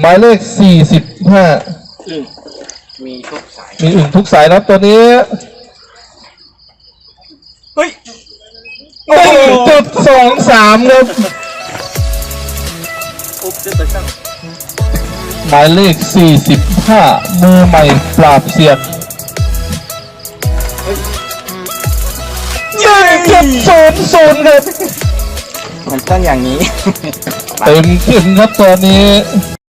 หมายเลขสี่สิบห้าอึ่งมีทุกสาย มีอึ่งทุกสายนะครับตัวนี้เฮ้ยหนึ่งจุดสองสามครับอุ๊บเจะไปช่างหมายเลขสี่สิบห้ามือใหม่ปราบเซียนหนึ่งจุดศูนย์ศูนย์ครับมันต้องอย่างนี้ เต็มขึ้นครับตัวนี้ส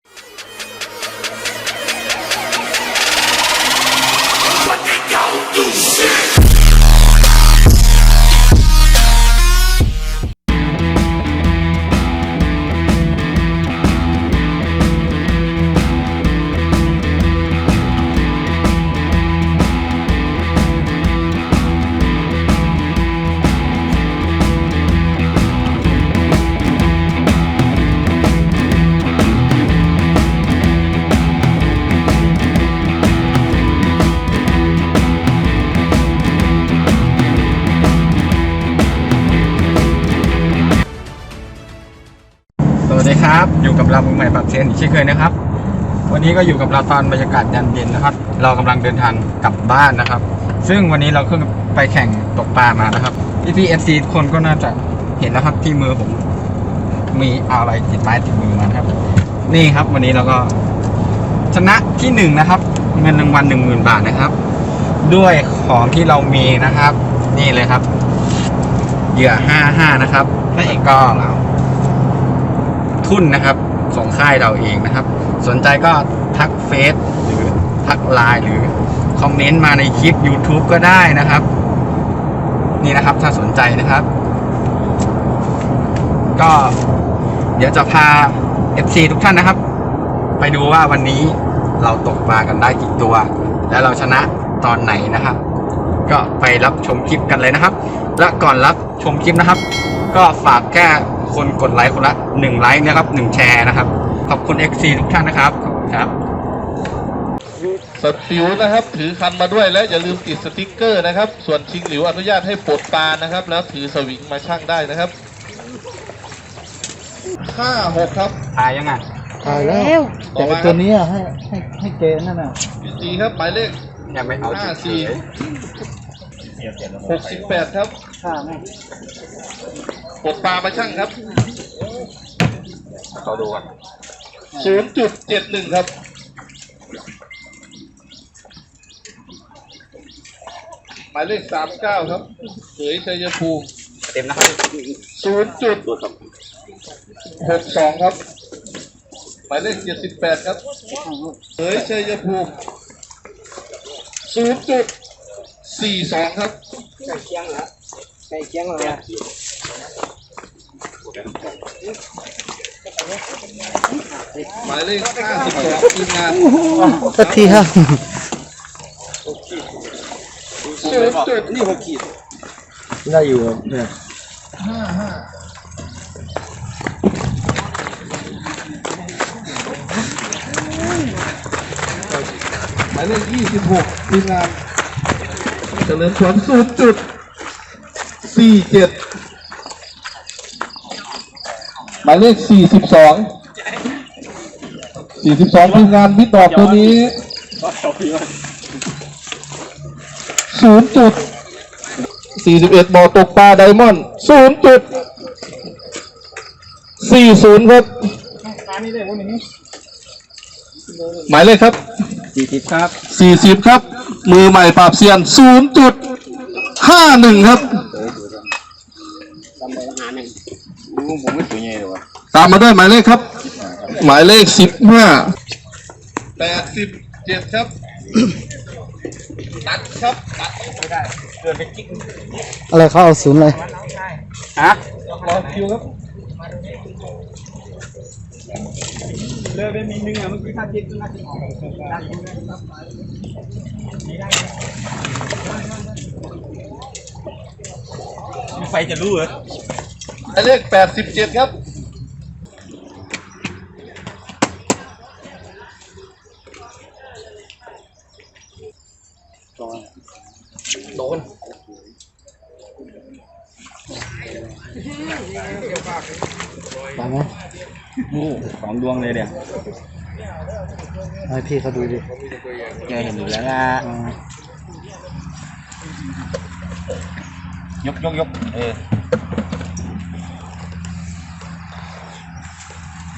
อยู่กับเราเมือใหม่ปรับเทรนอีกเช่นเคยนะครับ วันนี้ก็อยู่กับเราตอนบรรยากาศยามเย็นนะครับ เรากำลังเดินทางกลับบ้านนะครับ ซึ่งวันนี้เราเพิ่งไปแข่งตกปลามานะครับพี่พีเอฟซีคนก็น่าจะเห็นนะครับที่มือผมมีอะไรติดไม้ติดมือมานะครับ นี่ครับวันนี้เราก็ชนะที่หนึ่งนะครับ เงินรางวัลหนึ่งหมื่นบาทนะครับ ด้วยของที่เรามีนะครับ นี่เลยครับเหยื่อห้าห้านะครับและอีกก็เรา ทุนนะครับของค่ายเราเองนะครับ สนใจก็ทักเฟซหรือทักไลน์หรือคอมเมนต์มาในคลิป YouTube ก็ได้นะครับ นี่นะครับถ้าสนใจนะครับ ก็เดี๋ยวจะพา FC ทุกท่านนะครับ ไปดูว่าวันนี้เราตกปลากันได้กี่ตัว และเราชนะตอนไหนนะครับ ก็ไปรับชมคลิปกันเลยนะครับ และก่อนรับชมคลิปนะครับ ก็ฝากแค่ คนกดไลค์คนละหนึ่งไลค์นะครับหนึ่งแชร์นะครับ ขอบคุณ XC ทุกท่านนะครับขอบคุณครับสติวนะครับถือคันมาด้วยและอย่าลืมติดสติกเกอร์นะครับ ส่วนชิงหลิวอนุญาตให้ปลดปลานะครับ แล้วถือสวิงมาช่างได้นะครับห้าหกครับทายยังไงตายแล้วต่อแต่มาครับตัวเนี้ยให้ให้ให้เกณฑ์นั่นน่ะสี่ครับหมายเลขยังไม่เอาห้าเฉสี่ยหกสิบแปดครับข้าแม่ป ลดปลามาช่างครับเขาดูก่อนศูนย์จุดเจ็ดหนึ่งครับหมายเลขสามเก้าครับเขยชัยภูมิเต็มนะครับศูนย์จุดหกสองครับ หมายเลขเจ็ดสิบแปดครับเขยชัยภูมิศูนย์จุดสี่สองครับ ใกล้เคียงแล้วใกล้เคียงแล้ว หมายเลขห้าสิบสองทีมงานสักทีครับศูนย์จุดนี่หกขีดได้อยู่เนี่ยหมายเลขยี่สิบหกทีมงานเฉลิมฉลองศูนย์จุดสี่เจ็ด หมายเลขสี่สิบสองสี่สิบสองทีมงานมิดดอกตัวนี้ศูนย์จุดสี่สิบเอ็ดบ่อตกปลาไดมอนด์ศูนย์จุดสี่ศูนย์ครับ หมายเลขครับ สี่สิบครับสี่สิบครับ มือใหม่ปราบเซียนศูนย์จุดห้าหนึ่งครับ ลุงผมไม่สวยไงเลยวะตามมาด้วยหมายเลขครับ หมายเลขสิบห้าแปดสิบเจ็ดครับ ตัดครับตัดอะไรเขาเอาศูนย์เลยฮะรอคิวครับเลือไปมีนึงอะเมื่อกี้ถ้าคิดน่าจะออกไฟจะรู้เหรอ หมายเลขแปดสิบเจ็ดครับ โดนตายไหมสองดวงเลยเนี่ยให้พี่เขาดูดิแกเห็นอยู่แล้วนะอ่ายกยกยกเออ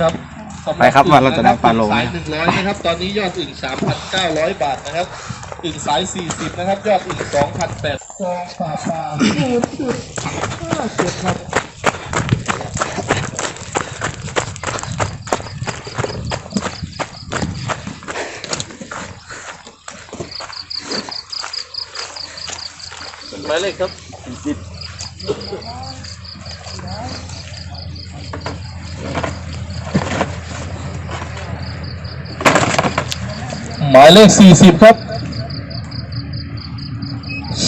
ครับไปครับว่าเราจะได้ปลาโลสายหนึ่งร้อยนะครับ ตอนนี้ยอดอึ่งสามพันเก้าร้อยบาทนะครับอึ่งสายสี่สิบนะครับ ยอดอึ่งสองพันแปดกองป่าปลาศูนย์จุดห้าเจ็ดครับหมายเลขครับ หมายเลขสี่สิบครับ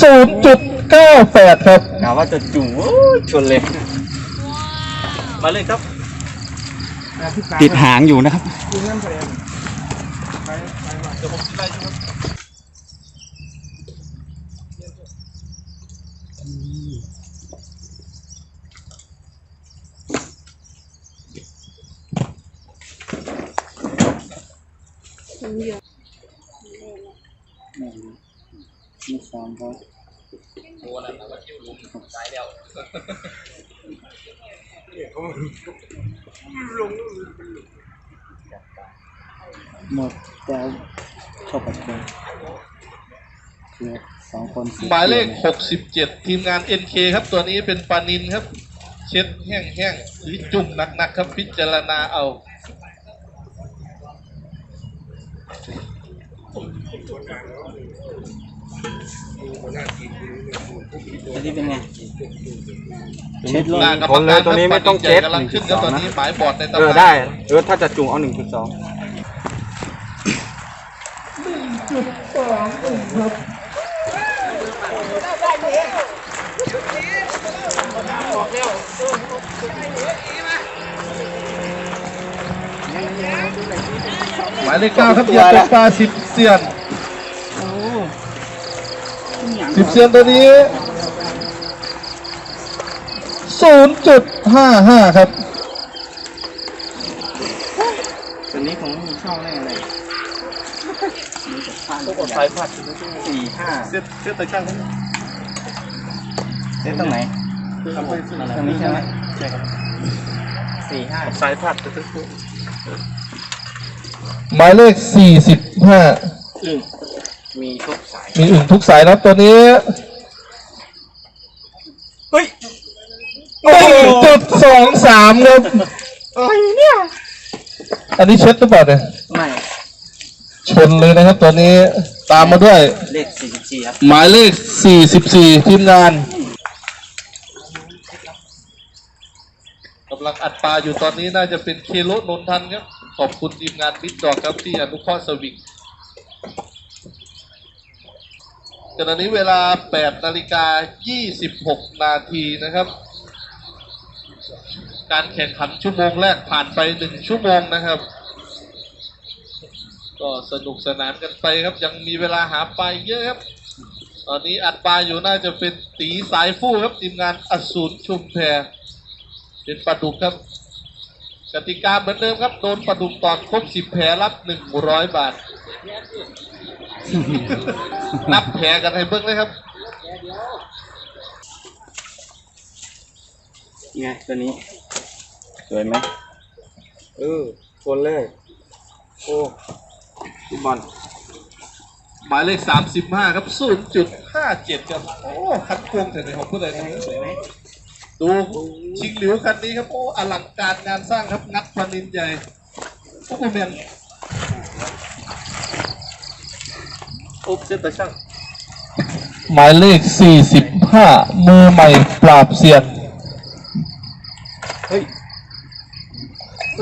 ศูนย์จุดเก้าแปดครับ กะว่าจะจุ่มโอ้ยชนเลยหมายเลขครับติดหางอยู่นะครับ เดี๋ยวผมจะไล่ครับ ไม่สามร้อย หมดแต่ชอบปัดเกนคือสองคนสี่หมายเลขหกสิบเจ็ดทีมงาน NK ครับตัวนี้เป็นปลานินครับ เช็ดแห้งๆหรือจุ่มหนักๆครับพิจารณาเอา อันนี้เป็นไงเช็ดลงหน้ากรรมคนเลกายรตัวนี้ไม่ต้องครับเจ็ดกำลังขึ้นครับตอนนี้หมายบอร์ดในตำเออนานได้เออถ้าจะจุ่มเอาหนึ่งจุดสองหมายเลขเก้าครับเหยียบตกปลาสิบเซียน สิบเซียนตัวนี้ศูนย์จุดห้าห้าครับตัวนี้ของมีช่องแน่เลยพวกสายพัดสี่ห้าเสียเสียตะช่างครับเส้นตรงไหนตรงนี้ใช่ไหมใช่ครับสี่ห้าสายพัดหมายเลขสี่สิบห้ามี ทุกสาย มีอึ่งทุกสายนะครับตัวนี้ เฮ้ยหนึ่งจุดสองสามครับอะไรเนี่ย อันนี้เช็ดหรือเปล่าเนี่ย ไม่ ชนเลยนะครับตัวนี้ ตามมาด้วย เลขสี่สิบสี่ครับ หมายเลขสี่สิบสี่ทีมงานกำลังอัดปลาอยู่ตอนนี้น่าจะเป็นเคโลนนทันครับ ขอบคุณทีมงานมิดดอกครับที่อนุเคราะห์สวิง ขณะนี้เวลา 8 นาฬิกา 26 นาทีนะครับ การแข่งขันชั่วโมงแรกผ่านไป 1 ชั่วโมงนะครับ ก็สนุกสนานกันไปครับ ยังมีเวลาหาปลาเยอะครับ ตอนนี้อัดปลาอยู่น่าจะเป็นตีสายฟู่ครับทีมงานอสูรชุมแพเป็นปลาดุกครับกติกาเหมือนเดิมครับ โดนปลาดุกตอนครบสิบแผลรับหนึ่งร้อยบาท นับแผลกันให้เบิ้งเลยครับไงตัวนี้ สวยไหมเออคนเลย โอ้ฟุตบอลหมายเลขสามสิบห้าครับศูนย์จุดห้าเจ็ดครับ โอ้คัดพวงแต่ไหนของผู้ใดนะดูชิงหลิวคันนี้ครับ โอ้อลังการงานสร้างครับ งัดพนินใหญ่โอ้โหแมนโอ้เซตช่าง หมายเลขสี่สิบห้ามือใหม่ปราบเซียนเฮ้ย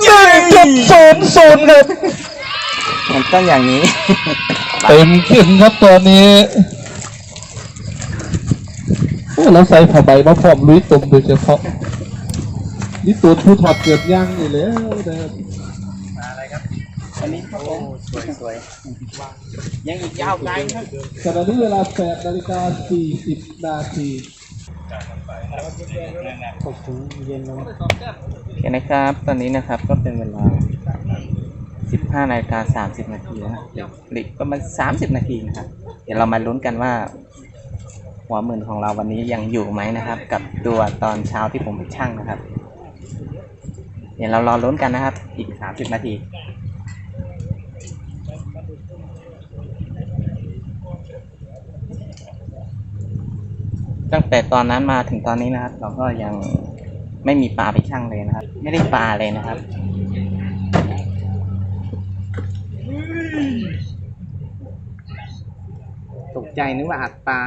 หนึ่งจุดศูนย์ศูนย์ครับ มันต้องอย่างนี้ เต็มขึ้นครับตัวนี้โอ้แล้วใส่ผ้าใบมาพร้อมลุยตุ่มโดยเฉพาะ นี่ตัวผู้ถอดเกือบย่างอยู่แล้วนะครับอันนี้ครับผมสวยสวย ยังอีกยาวไกลครับขณะนี้เวลา8นาฬิกา40นาทีตกถึงเย็นแล้วโอเคนะครับ ตอนนี้นะครับก็เป็นเวลาห้านาฬิกาสามสิบนาทีนะเดี๋ยวหลีกประมาณสามสิบนาทีนะครับ เดี๋ยวเรามาลุ้นกันว่า หัวหมื่นของเราวันนี้ยังอยู่ไหมนะครับ กับตัวตอนเช้าที่ผมไปชั่งนะครับ เดี๋ยวเรารอลุ้นกันนะครับ อีกสามสิบนาที ตั้งแต่ตอนนั้นมาถึงตอนนี้นะครับ เราก็ยังไม่มีปลาไปชั่งเลยนะครับ ไม่ได้ปลาเลยนะครับตกใจนึกว่าอัดปลา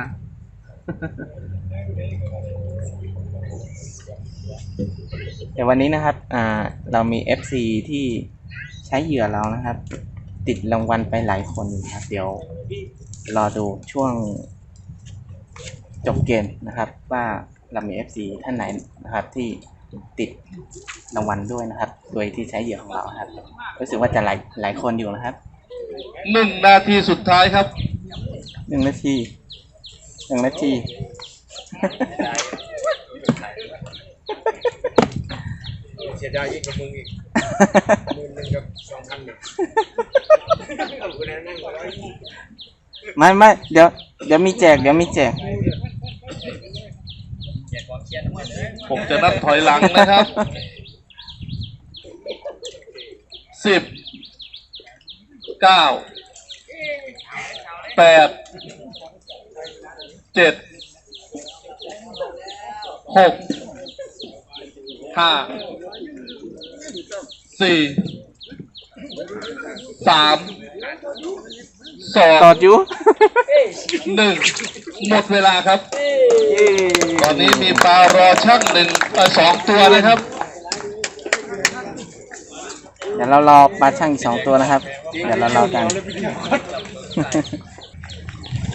เดี๋ยววันนี้นะครับ อ่า เรามี FC ที่ใช้เหยื่อเรานะครับ ติดรางวัลไปหลายคนนะครับ เดี๋ยวรอดูช่วง จบเกมนะครับว่าเรามี FC ท่านไหนนะครับที่ติดรางวัลด้วยนะครับ โดยที่ใช้เหยื่อของเราครับ รู้สึกว่าจะหลายหลายคนอยู่นะครับหนึ่งนาทีสุดท้ายครับหนึ่งนาทีหนึ่งนาที เสียดายยิ่งกับมึงอีกมึงนึงกับสองพันเนี่ยเอากูแน่นั่งร้อยไม่ไม่เดี๋ยวเดี๋ยวมีแจกเดี๋ยวมีแจก ผมจะนับถอยหลังนะครับ สิบ เก้า แปด เจ็ด หก ห้า สี่ สาม สอง ตอดอยู่ หนึ่ง หมดเวลาครับ ตอนนี้มีปลารอช่างหนึ่งเอ่อสองตัวนะครับ เดี๋ยวเรารอปลาช่างอีกสองตัวนะครับ เดี๋ยวเรารอกัน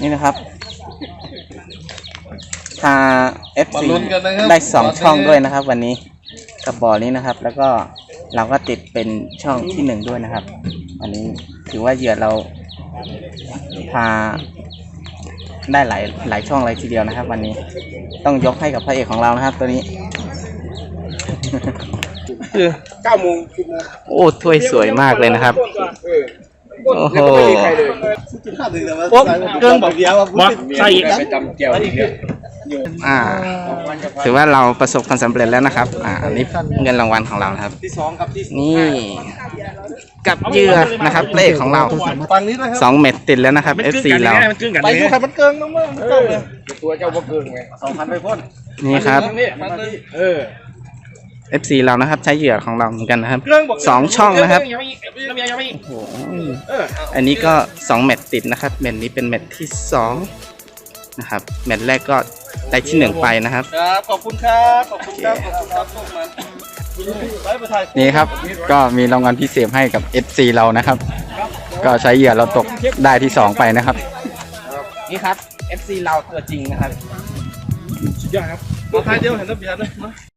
นี่นะครับทาง FC มาลุ้นกันนะครับได้สองตอนนี้ ช่องด้วยนะครับ วันนี้กับบ่อนี้นะครับ แล้วก็เราก็ติดเป็นช่องที่หนึ่งด้วยนะครับ วันนี้ถือว่าเหยื่อเราพา ได้หลายหลายช่องเลยทีเดียวนะครับ วันนี้ต้องยกให้กับพระเอกของเรานะครับ ตัวนี้ เก้าโมงสิบโมงโอ้ถ้วยสวยมากเลยนะครับเออโอ้โหไม่มีใครเลยปุ๊บเครื่องบอกบอกใส่อีก ไปจำเกี่ยวอีกเนี่ยอ่า ถือว่าเราประสบความสำเร็จแล้วนะครับ อ่าอันนี้เงินรางวัลของเรานะครับ ที่สองกับที่นี่ กับเหยื่อนะครับเลขของเราฟังนี้นะครับสองเม็ดติดแล้วนะครับ FC เรามันกึ่งกันไปเลยดูใครมันเกินน้องเมื่อมันเกินเลยตัวเจ้าบ่เกินไงสองพันไปพ่นนี่ครับนี่มันเออ FC เรานะครับ ใช้เหยื่อของเราเหมือนกันนะครับสองช่องนะครับยังไม่ยังไม่ยังไม่โอ้โหเอออันนี้ก็สองเม็ดติดนะครับ เม็ดนี้เป็นเม็ดที่สองนะครับ เม็ดแรกก็ได้ที่หนึ่งไปนะครับ ครับ ขอบคุณครับ ขอบคุณครับ ขอบคุณครับพวกมันไปไปถ่าย นี่ครับก็มีรางวัลพิเศษให้กับ FC เรานะครับ ก็ใช้เหยื่อเราตกได้ที่สองไปนะครับ นี่ครับ FC เราตัวจริงนะครับ สุดยอดครับมาถ่ายเดียวเห็นแล้วเบียร์เลยมา